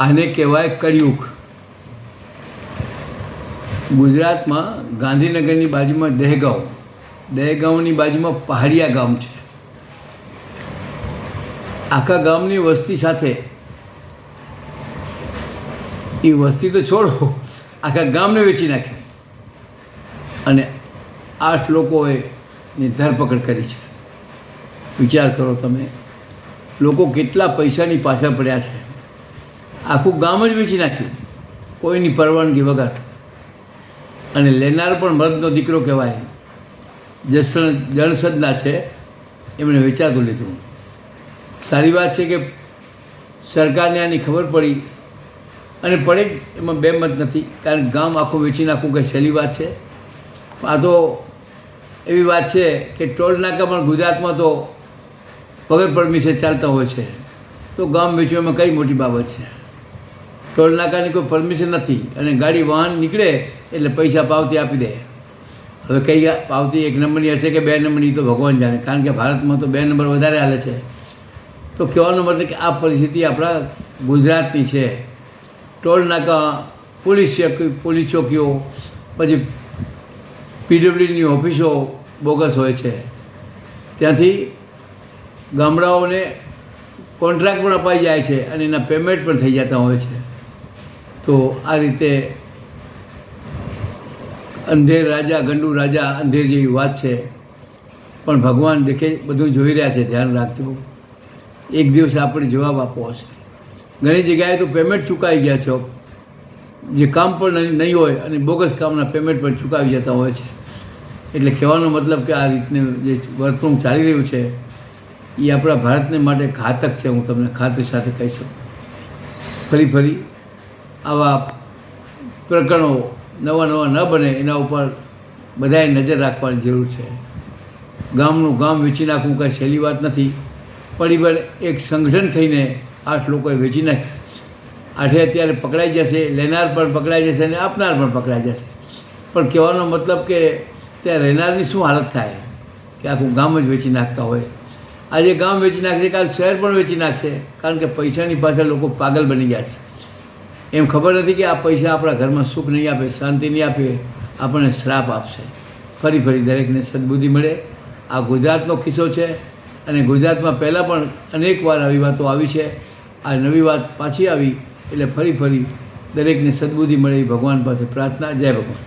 આને કહેવાય કળિયુગ. ગુજરાતમાં ગાંધીનગરની બાજુમાં દહેગાંવ. દહેગાંવની બાજુમાં પહાડિયા ગામ છે. આખા ગામની વસ્તી સાથે. એ વસ્તી તો છોડો, આખા ગામને વેચી નાખ્યું અને આઠ લોકોએ ધરપકડ કરી છે. વિચાર કરો તમે, લોકો કેટલા પૈસાની પાછળ પડ્યા છે. આખું ગામ જ વેચી નાખ્યું. કોઈની પરવાનગી વગર. અને લેનાર પણ મર્દનો દીકરો કહેવાય. જસણ જણસદના છે, એમણે વેચાતું લીધું. સારી વાત છે કે સરકારને આની ખબર પડી. અને પડે એમાં બે મત નથી. કારણ કે ગામ આખું વેચી નાખવું કંઈ સહેલી વાત છે. આ તો એવી વાત છે કે ટોલ નાકા પણ ગુજરાતમાં તો વગર પરમિશન ચાલતા હોય છે. તો ગામ વેચવામાં કઈ મોટી બાબત છે? ટોલ નાકાની કોઈ પરમિશન નથી અને ગાડી વાહન નીકળે એટલે પૈસા પાવતી આપી દે. હવે કઈ પાવતી એક નંબરની હશે કે બે નંબરની તો ભગવાન જાણે. કારણ કે ભારતમાં તો બે નંબર વધારે હાલે છે. તો કહેવાનો મતલબ કે આ પરિસ્થિતિ આપણા ગુજરાતની છે. ટોલ નાકા પોલીસ પોલીસ ચોકીઓ, પછી પીડબ્લ્યુડીની ઓફિસો બોગસ હોય છે. ત્યાંથી ગામડાઓને કોન્ટ્રાક્ટ પણ અપાઈ જાય છે અને એના પેમેન્ટ પણ થઈ જતા હોય છે. તો આ રીતે અંધેર રાજા, ગંડુ રાજા, અંધેર જેવી વાત છે. પણ ભગવાન દેખે બધું જોઈ રહ્યા છે, ધ્યાન રાખજો. એક દિવસ આપણે જવાબ આપવો હશે. ઘણી જગ્યાએ તો પેમેન્ટ ચૂકાઈ ગયા છો. જે કામ પણ નહીં નહીં હોય અને બોગસ કામના પેમેન્ટ પણ ચૂકાવી જતા હોય છે. એટલે કહેવાનો મતલબ કે આ રીતનું જે વર્તણૂક ચાલી રહ્યું છે, એ આપણા ભારતને માટે ઘાતક છે, હું તમને ખાતરી સાથે કહી શકું. ફરી ફરી આવા પ્રકરણો નવા નવા ન બને, એના ઉપર બધાએ નજર રાખવાની જરૂર છે. ગામનું ગામ વેચી નાખવું કાંઈ સહેલી વાત નથી. પરિવાર એક સંગઠન થઈને આઠ લોકોએ વેચી નાખી. આઠે અત્યારે પકડાઈ જશે, લેનાર પણ પકડાઈ જશે અને આપનાર પણ પકડાઈ જશે. પણ કહેવાનો મતલબ કે ત્યાં રહેનારની શું હાલત થાય? કે આખું ગામ જ વેચી નાખતા હોય. આજે ગામ વેચી નાખશે, કાલ શહેર પણ વેચી નાખશે. કારણ કે પૈસાની પાછળ લોકો પાગલ બની ગયા છે. એમ ખબર નથી કે આ પૈસા આપણા ઘરમાં સુખ નહીં આપે, શાંતિ નહીં આપે, આપણને શ્રાપ આપશે. ફરી ફરી દરેકને સદબુદ્ધિ મળે. આ ગુજરાતનો કિસ્સો છે અને ગુજરાતમાં પહેલાં પણ અનેક વાર આવી વાતો આવી છે. આ નવી વાત પાછી આવી એટલે ફરી ફરી દરેકને સદબુદ્ધિ મળે ભગવાન પાસે પ્રાર્થના. જય ભગવાન.